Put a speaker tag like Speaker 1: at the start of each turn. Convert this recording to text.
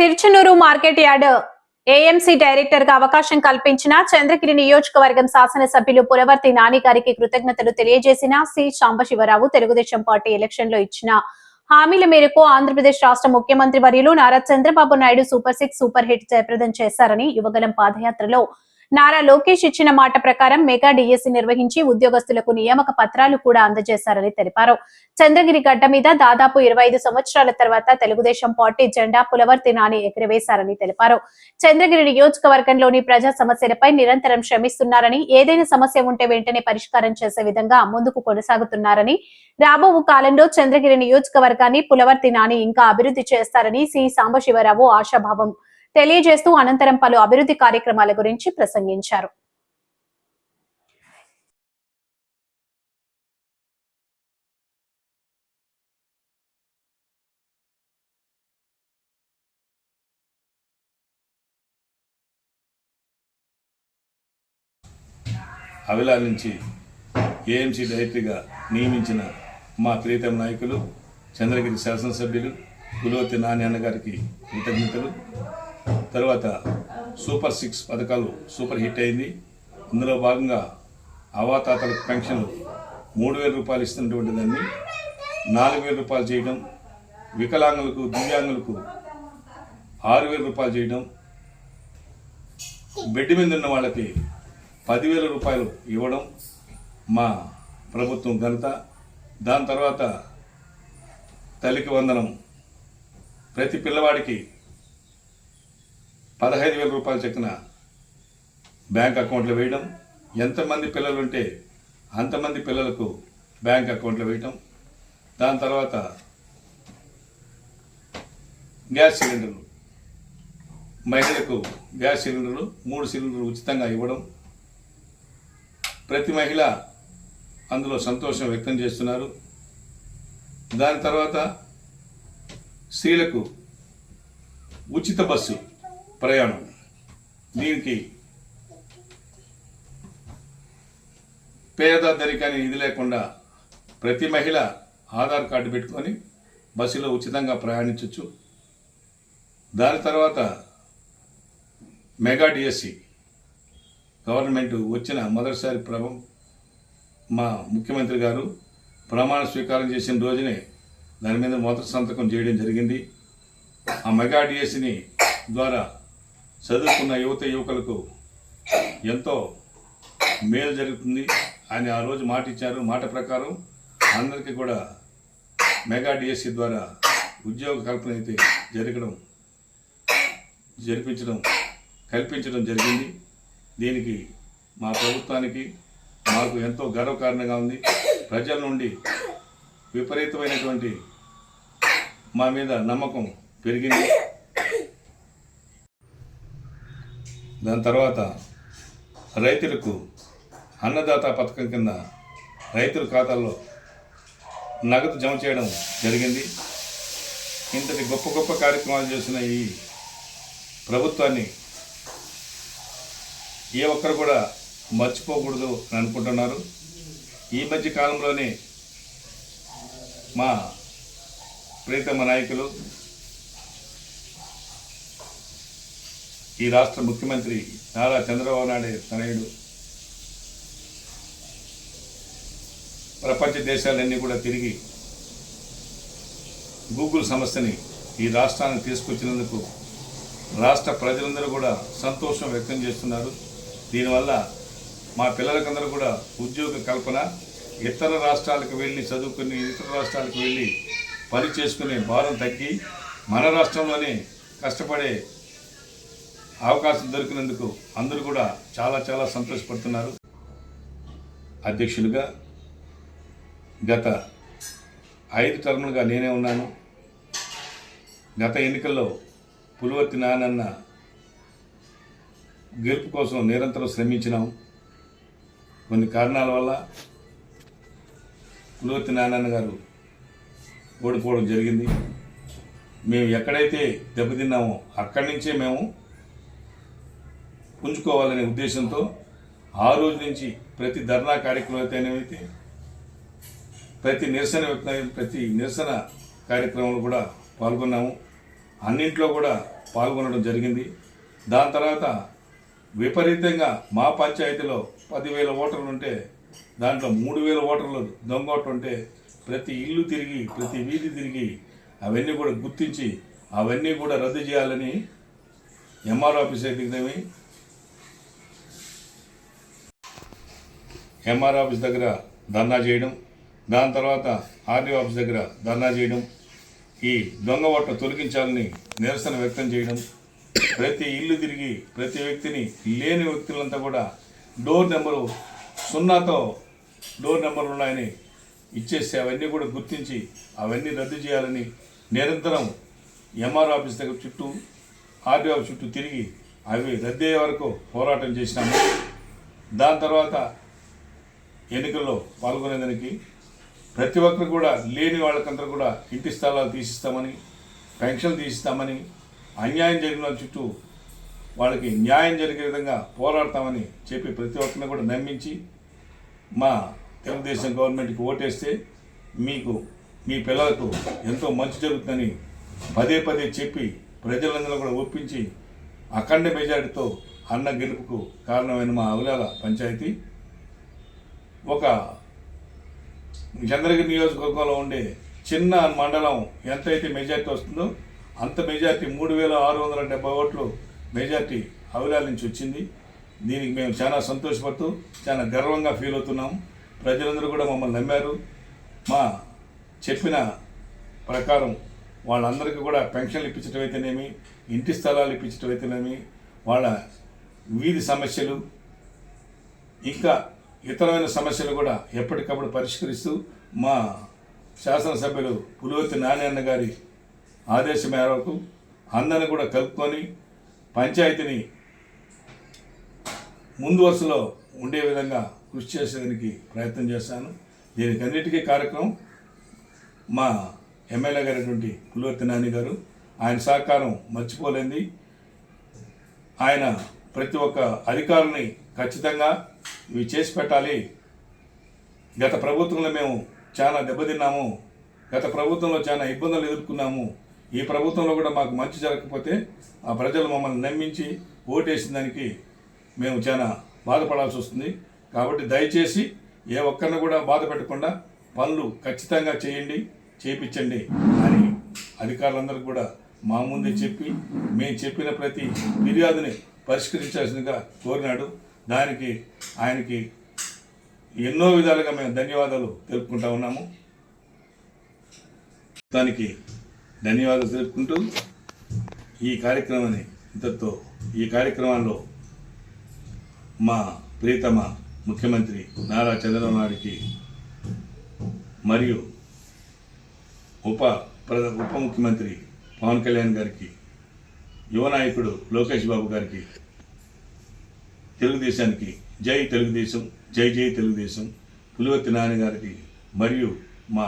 Speaker 1: Tiruchanur market yard AMC డైరెక్టర్గా అవకాశం కల్పించిన చంద్రగిరి నియోజకవర్గం శాసనసభ్యులు పులవర్తి నాని గారికి కృతజ్ఞతలు తెలియజేసిన సి. సాంబశివరావు తెలుగుదేశం పార్టీ ఎలక్షన్లో ఇచ్చిన హామీల మేరకు ఆంధ్రప్రదేశ్ రాష్ట్ర ముఖ్యమంత్రి వర్యులు Nara Chandrababu Naidu super six super hit జయప్రదం చేశారని యువగలం పాదయాత్రలో నారా లోకేష్ ఇచ్చిన మాట ప్రకారం మెగా డిఎస్సి నిర్వహించి ఉద్యోగస్తులకు నియామక పత్రాలు కూడా అందజేశారని తెలిపారు. చంద్రగిరి గడ్డ మీద దాదాపు ఇరవై ఐదు సంవత్సరాల తర్వాత తెలుగుదేశం పార్టీ జెండా పులవర్తి నాని ఎగురవేశారని తెలిపారు. చంద్రగిరి నియోజకవర్గంలోని ప్రజా సమస్యలపై నిరంతరం శ్రమిస్తున్నారని ఏదైనా సమస్య ఉంటే వెంటనే పరిష్కారం చేసే విధంగా ముందుకు కొనసాగుతున్నారని రాబో కాలంలో చంద్రగిరి నియోజకవర్గాన్ని పులవర్తి నాని ఇంకా అభివృద్ధి చేస్తారని సి. సాంబశివరావు ఆశాభావం తెలియజేస్తూ అనంతరం పలు అభివృద్ధి కార్యక్రమాల గురించి ప్రసంగించారు.
Speaker 2: అవిలాల నుంచి ఏఎంసీ డైరెక్టర్గా నియమించిన మా ప్రీతం నాయకులు చంద్రగిరి శాసనసభ్యులు గులవతి నాని అన్న గారికి కృతజ్ఞతలు. తర్వాత సూపర్ సిక్స్ పథకాలు సూపర్ హిట్ అయింది. ఇందులో భాగంగా అవాతాతలకు పెన్షన్లు మూడు వేల రూపాయలు ఇస్తున్నటువంటి దాన్ని నాలుగు వేల రూపాయలు చేయడం వికలాంగులకు దివ్యాంగులకు ఆరు వేల రూపాయలు చేయడం బెడ్ మీద ఉన్న వాళ్ళకి పదివేల రూపాయలు ఇవ్వడం మా ప్రభుత్వం ఘనత. దాని తర్వాత తల్లికి వందనం. ప్రతి పిల్లవాడికి పదహైదు వేల రూపాయల చొప్పున బ్యాంక్ అకౌంట్లో వేయడం ఎంతమంది పిల్లలు ఉంటే అంతమంది పిల్లలకు బ్యాంక్ అకౌంట్లో వేయటం దాని తర్వాత గ్యాస్ సిలిండర్లు మహిళలకు గ్యాస్ సిలిండర్లు మూడు సిలిండర్లు ఉచితంగా ఇవ్వడం. ప్రతి మహిళ అందులో సంతోషం వ్యక్తం చేస్తున్నారు. దాని తర్వాత స్త్రీలకు ఉచిత బస్సు. ప్రయాణం. దీనికి పేద దరికని ఇది లేకుండా ప్రతి మహిళ ఆధార్ కార్డు పెట్టుకొని బస్సులో ఉచితంగా ప్రయాణించవచ్చు దాని తర్వాత మెగా డిఎస్సి గవర్నమెంట్ వచ్చిన మొదటిసారి ప్ర మా ముఖ్యమంత్రి గారు ప్రమాణ స్వీకారం చేసిన రోజునే దాని మీద మొదటి సంతకం చేయడం జరిగింది. ఆ మెగా డిఎస్సిని ద్వారా చదువుకున్న యువత యువకులకు ఎంతో మేలు జరుగుతుంది. ఆయన ఆ రోజు మాట ఇచ్చారు. మాట ప్రకారం అందరికీ కూడా మెగా డిఎస్సి ద్వారా ఉద్యోగ కల్పన అయితే జరగడం జరిపించడం కల్పించడం జరిగింది. దీనికి మా ప్రభుత్వానికి మాకు ఎంతో గర్వకారణంగా ఉంది. ప్రజల నుండి విపరీతమైనటువంటి మా మీద నమ్మకం పెరిగింది. దాని తర్వాత రైతులకు అన్నదాత పథకం కింద రైతుల ఖాతాల్లో నగదు జమ చేయడం జరిగింది. ఇంతటి గొప్ప గొప్ప కార్యక్రమాలు చేసిన ఈ ప్రభుత్వాన్ని ఏ ఒక్కరు కూడా మర్చిపోకూడదు అని అనుకుంటున్నారు. ఈ మధ్య కాలంలోనే మా ప్రీతమ నాయకులు ఈ రాష్ట్ర ముఖ్యమంత్రి నారా చంద్రబాబు నాయుడు తనయుడు ప్రపంచ దేశాలన్నీ కూడా తిరిగి గూగుల్ సమస్యని ఈ రాష్ట్రానికి తీసుకొచ్చినందుకు రాష్ట్ర ప్రజలందరూ కూడా సంతోషం వ్యక్తం చేస్తున్నారు. దీనివల్ల మా పిల్లలకందరూ కూడా ఉద్యోగ కల్పన ఇతర రాష్ట్రాలకు వెళ్ళి చదువుకుని ఇతర రాష్ట్రాలకు వెళ్ళి పని చేసుకునే భారం తగ్గి మన రాష్ట్రంలోనే కష్టపడే అవకాశం దొరికినందుకు అందరూ కూడా చాలా చాలా సంతోషపడుతున్నారు. అధ్యక్షులుగా గత ఐదు టర్ములుగా నేనే ఉన్నాను. గత ఎన్నికల్లో పులివర్తి నానన్న గెలుపు కోసం నిరంతరం శ్రమించినాం. కొన్ని కారణాల వల్ల పులివర్తి నానన్న గారు ఓడిపోవడం జరిగింది. మేము ఎక్కడైతే దెబ్బతిన్నామో అక్కడి నుంచే మేము పుంజుకోవాలనే ఉద్దేశంతో ఆ రోజు నుంచి ప్రతి ధర్నా కార్యక్రమం అయితేనేమైతే ప్రతి నిరసన ప్రతి నిరసన కార్యక్రమంలో కూడా పాల్గొన్నాము. అన్నింట్లో కూడా పాల్గొనడం జరిగింది. దాని తర్వాత విపరీతంగా మా పంచాయతీలో పదివేల ఓటర్లు ఉంటే దాంట్లో మూడు వేల ఓటర్లు దొంగ ఉంటే ప్రతి ఇల్లు తిరిగి ప్రతి వీధి తిరిగి అవన్నీ కూడా గుర్తించి అవన్నీ కూడా రద్దు చేయాలని ఎంఆర్ ఆఫీస్ ఎదిగినవి ఎంఆర్ ఆఫీస్ దగ్గర ధర్నా చేయడం దాని తర్వాత ఆర్డీ ఆఫీస్ దగ్గర ధర్నా చేయడం ఈ దొంగ ఓట్ల తొలగించాలని నిరసన వ్యక్తం చేయడం ప్రతి ఇల్లు తిరిగి ప్రతి వ్యక్తిని లేని వ్యక్తులంతా కూడా డోర్ నెంబరు సున్నాతో డోర్ నెంబర్లు ఉన్నాయని ఇచ్చేసి అవన్నీ కూడా గుర్తించి అవన్నీ రద్దు చేయాలని నిరంతరం ఎంఆర్ ఆఫీస్ దగ్గర చుట్టూ ఆర్డీఓ ఆఫీస్ చుట్టూ తిరిగి అవి రద్దయ్యే వరకు పోరాటం చేసినాము. దాని తర్వాత ఎన్నికల్లో పాల్గొనేదానికి ప్రతి ఒక్కరు కూడా లేని వాళ్ళకందరూ కూడా ఇంటి స్థలాలు తీసిస్తామని పెన్షన్ తీసిస్తామని అన్యాయం జరిగిన వాళ్ళ చుట్టూ వాళ్ళకి న్యాయం జరిగే విధంగా పోరాడతామని చెప్పి ప్రతి ఒక్కరిని కూడా నమ్మించి మా తెలుగుదేశం గవర్నమెంట్కి ఓటేస్తే మీకు మీ పిల్లలకు ఎంతో మంచి జరుగుతుందని పదే పదే చెప్పి ప్రజలందరూ కూడా ఒప్పించి అఖండ మెజారిటీతో అన్న గెలుపుకు కారణమైన మా అవలాల పంచాయతీ ఒక చంద్రగిరి నియోజకవర్గంలో ఉండే చిన్న మండలం ఎంతైతే మెజార్టీ వస్తుందో అంత మెజార్టీ మూడు వేల ఆరు వందల డెబ్బై ఓట్లు మెజార్టీ అవలాల నుంచి వచ్చింది. దీనికి మేము చాలా సంతోషపడుతూ చాలా గర్వంగా ఫీల్ అవుతున్నాం. ప్రజలందరూ కూడా మమ్మల్ని నమ్మారు. మా చెప్పిన ప్రకారం వాళ్ళందరికీ కూడా పెన్షన్లు ఇప్పించడం అయితేనేమి ఇంటి స్థలాలు ఇప్పించడం అయితేనేమి వాళ్ళ వీధి సమస్యలు ఇంకా ఇతరమైన సమస్యలు కూడా ఎప్పటికప్పుడు పరిష్కరిస్తూ మా శాసనసభ్యులు పులివెత్తి నారాయణ గారి ఆదేశం మేరకు అందరిని కూడా కలుపుకొని పంచాయతీని ముందు వరుసలో ఉండే విధంగా కృషి చేసేదానికి ప్రయత్నం చేశాను. దీనికి అన్నిటికీ కార్యక్రమం మా ఎమ్మెల్యే గారైనటువంటి పులివర్తి నాని గారు. ఆయన సహకారం మర్చిపోలేంది. ఆయన ప్రతి ఒక్క అధికారుని ఖచ్చితంగా ఇవి చేసి పెట్టాలి. గత ప్రభుత్వంలో మేము చాలా దెబ్బతిన్నాము. గత ప్రభుత్వంలో చాలా ఇబ్బందులు ఎదుర్కొన్నాము. ఈ ప్రభుత్వంలో కూడా మాకు మంచి జరగకపోతే ఆ ప్రజలు మమ్మల్ని నమ్మించి ఓటేసిన దానికి మేము చాలా బాధపడాల్సి వస్తుంది. కాబట్టి దయచేసి ఏ ఒక్కరిని కూడా బాధ పెట్టకుండా పనులు ఖచ్చితంగా చేయండి చేపించండి అని అధికారులందరూ కూడా మా ముందే చెప్పి మేము చెప్పిన ప్రతి ఫిర్యాదుని పరిష్కరించాల్సిందిగా కోరినాడు. దానికి ఆయనకి ఎన్నో విధాలుగా మేము ధన్యవాదాలు తెలుపుకుంటా ఉన్నాము. దానికి ధన్యవాదాలు తెలుపుకుంటూ ఈ కార్యక్రమాన్ని ఇంతతో ఈ కార్యక్రమంలో మా ప్రియతమ ముఖ్యమంత్రి నారా చంద్రబాబు నాయుడికి మరియు ఉప ప్రధ ఉప ముఖ్యమంత్రి పవన్ కళ్యాణ్ గారికి యువ నాయకుడు లోకేష్ బాబు గారికి తెలుగుదేశానికి జై తెలుగుదేశం జై జై తెలుగుదేశం. పులివర్తి నాన్నగారికి మరియు మా